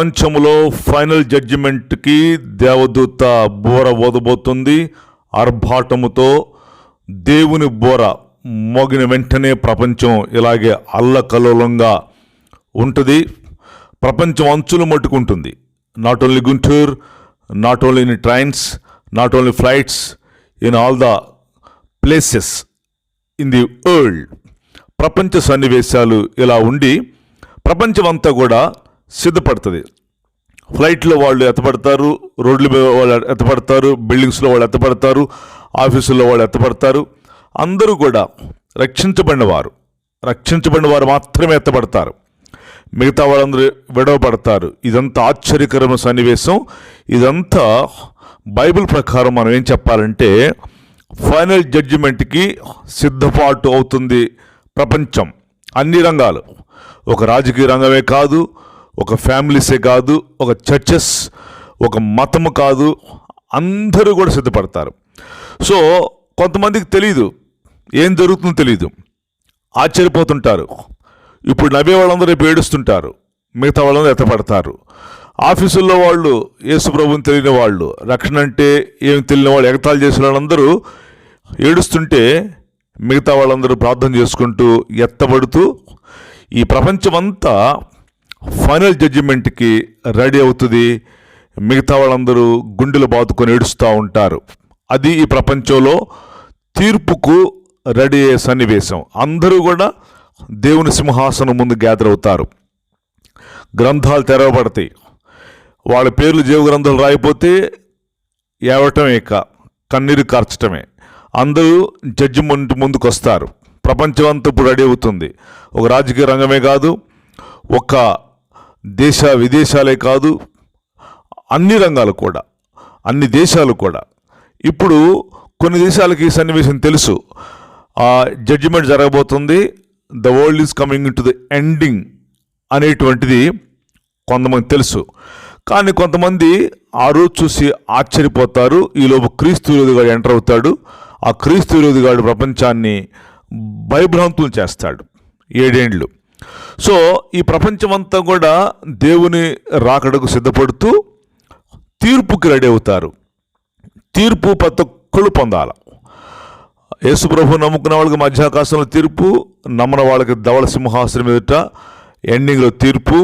ప్రపంచంలో ఫైనల్ జడ్జిమెంట్కి దేవదూత బోర ఓదబోతుంది. ఆర్భాటముతో దేవుని బోర మోగిన వెంటనే ప్రపంచం ఇలాగే అల్లకల్లోలంగా ఉంటుంది. ప్రపంచం అంచులు మట్టుకుంటుంది. Not only Guntur not only in trains not only flights in all the places in the world ప్రపంచ సన్నివేశాలు ఇలా ఉండి ప్రపంచం అంతా కూడా సిద్ధపడుతుంది. ఫ్లైట్లో వాళ్ళు ఎత్తపడతారు రోడ్ల మీద వాళ్ళు ఎత్తపడతారు బిల్డింగ్స్లో వాళ్ళు ఎత్తపడతారు ఆఫీసుల్లో వాళ్ళు ఎత్తపడతారు అందరూ కూడా రక్షించబడిన వారు. రక్షించబడిన వారు మాత్రమే ఎత్తపడతారు మిగతా వాళ్ళందరూ విడవబడతారు. ఇదంతా ఆశ్చర్యకరమైన సన్నివేశం. ఇదంతా బైబిల్ ప్రకారం మనం ఏం చెప్పాలంటే ఫైనల్ జడ్జిమెంట్కి సిద్ధపాటు అవుతుంది ప్రపంచం. అన్ని రంగాలు. ఒక రాజకీయ రంగమే కాదు ఒక ఫ్యామిలీసే కాదు ఒక చర్చెస్ ఒక మతము కాదు అందరూ కూడా సిద్ధపడతారు. సో కొంతమందికి తెలియదు ఏం జరుగుతుందో తెలియదు ఆశ్చర్యపోతుంటారు. ఇప్పుడు నవ్వే వాళ్ళందరూ రేపు ఏడుస్తుంటారు. మిగతా వాళ్ళందరూ ఎత్తపడతారు. ఆఫీసుల్లో వాళ్ళు యేసుప్రభుని తెలియని వాళ్ళు రక్షణ అంటే ఏం తెలియని వాళ్ళు ఎగతాలు చేసిన వాళ్ళందరూ ఏడుస్తుంటే మిగతా వాళ్ళందరూ ప్రార్థన చేసుకుంటూ ఎత్తబడుతూ ఈ ప్రపంచమంతా ఫైనల్ జడ్జిమెంట్కి రెడీ అవుతుంది. మిగతా వాళ్ళందరూ గుండెలు బాదుకొని ఏడుస్తూ ఉంటారు. అది ఈ ప్రపంచంలో తీర్పుకు రెడీ అయ్యే సన్నివేశం. అందరూ కూడా దేవుని సింహాసనం ముందు గ్యాదర్ అవుతారు. గ్రంథాలు తెరవబడతాయి. వాళ్ళ పేర్లు జీవ గ్రంథాలు రాయిపోతే ఏవటమే ఇక. కన్నీరు కార్చటమే. అందరూ జడ్జిమెంట్ ముందుకు వస్తారు. ప్రపంచం అంతా ఇప్పుడు రెడీ అవుతుంది. ఒక రాజకీయ రంగమే కాదు ఒక దేశ విదేశాలే కాదు అన్ని రంగాలు కూడా అన్ని దేశాలు కూడా. ఇప్పుడు కొన్ని దేశాలకి ఈ సన్నివేశం తెలుసు. ఆ జడ్జిమెంట్ జరగబోతుంది. The world is coming to the ending అనేటువంటిది కొంతమంది తెలుసు. కానీ కొంతమంది ఆ రోజు చూసి ఆశ్చర్యపోతారు. ఈలోపు క్రీస్తు విరోధిగాడు ఎంటర్ అవుతాడు. ఆ క్రీస్తు విరోధిగాడు ప్రపంచాన్ని భయభ్రాంతులు చేస్తాడు. ఏడేండ్లు. సో ఈ ప్రపంచమంతా కూడా దేవుని రాకడకు సిద్ధపడుతూ తీర్పుకి రెడీ అవుతారు. తీర్పు ప్రతి ఒక్కళ్ళు పొందాలి. యేసు ప్రభు నమ్ముకున్న వాళ్ళకి మధ్యాకాశంలో తీర్పు నమ్మన వాళ్ళకి ధవళ సింహాసనం ఎదుట ఎండింగ్లో తీర్పు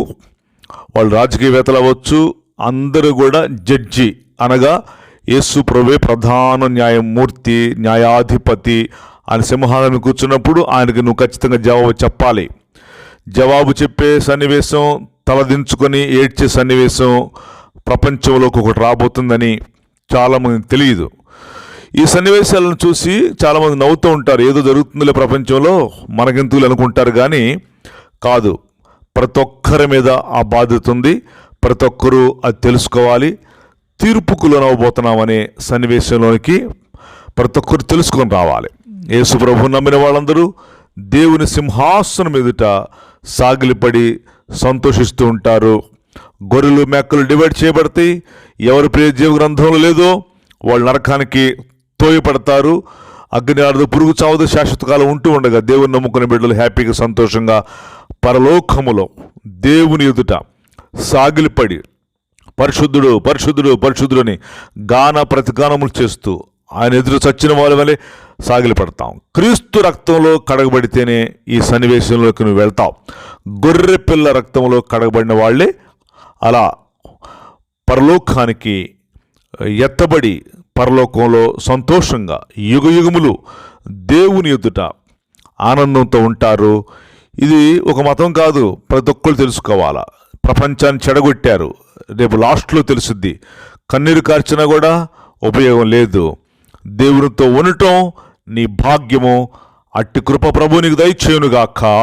వాళ్ళు రాజకీయవేత్తలు అవ్వచ్చు అందరూ కూడా జడ్జి అనగా యేసు ప్రభువే ప్రధాన న్యాయమూర్తి న్యాయాధిపతి ఆయన సింహాసనం కూర్చున్నప్పుడు ఆయనకి నువ్వు ఖచ్చితంగా జవాబు చెప్పాలి. జవాబు చెప్పే సన్నివేశం తలదించుకొని ఏడ్చే సన్నివేశం ప్రపంచంలోకి ఒకటి రాబోతుందని చాలామంది తెలియదు. ఈ సన్నివేశాలను చూసి చాలామంది నవ్వుతూ ఉంటారు. ఏదో జరుగుతుందిలే ప్రపంచంలో మనకెందుకు అనుకుంటారు కానీ కాదు. ప్రతి ఒక్కరి మీద ఆ బాధ్యత ఉంది. ప్రతి ఒక్కరూ అది తెలుసుకోవాలి. తీర్పుకు లోనవబోతున్నామనే సన్నివేశంలోనికి ప్రతి ఒక్కరు తెలుసుకొని రావాలి. యేసు ప్రభు నమ్మిన వాళ్ళందరూ దేవుని సింహాసనం ఎదుట సాగిలిపడి సంతోషిస్తూ ఉంటారు. గొర్రెలు మేకలు డివైడ్ చేయబడతాయి. ఎవరి ప్రియ జీవ గ్రంథంలో లేదో వాళ్ళు నరకానికి తోయపడతారు అగ్ని ఆడదు పురుగు చావదు శాశ్వత కాలం ఉంటూ ఉండగా దేవుని నమ్ముకునే బిడ్డలు హ్యాపీగా సంతోషంగా పరలోకములో దేవుని ఎదుట సాగిలిపడి పరిశుద్ధుడు పరిశుద్ధుడు పరిశుద్ధుడు అని గాన ప్రతిగానములు చేస్తూ ఆయన ఎదురు చచ్చిన వాళ్ళ వలె సాగిలిపడతాం. క్రీస్తు రక్తంలో కడగబడితేనే ఈ సన్నివేశంలోకి నువ్వు వెళ్తావు. గొర్రె పిల్ల రక్తంలో కడగబడిన వాళ్ళే అలా పరలోకానికి ఎత్తబడి పరలోకంలో సంతోషంగా యుగయుగములు దేవుని ఎదుట ఆనందంతో ఉంటారు. ఇది ఒక మతం కాదు ప్రతి ఒక్కరు తెలుసుకోవాలా. ప్రపంచాన్ని చెడగొట్టారు. రేపు లాస్ట్లో తెలుసుద్ది. కన్నీరు కార్చినా కూడా ఉపయోగం లేదు. దేవునితో ఉండటం నీ భాగ్యము. అట్టి కృప ప్రభు నీకు దయచేయునుగాక.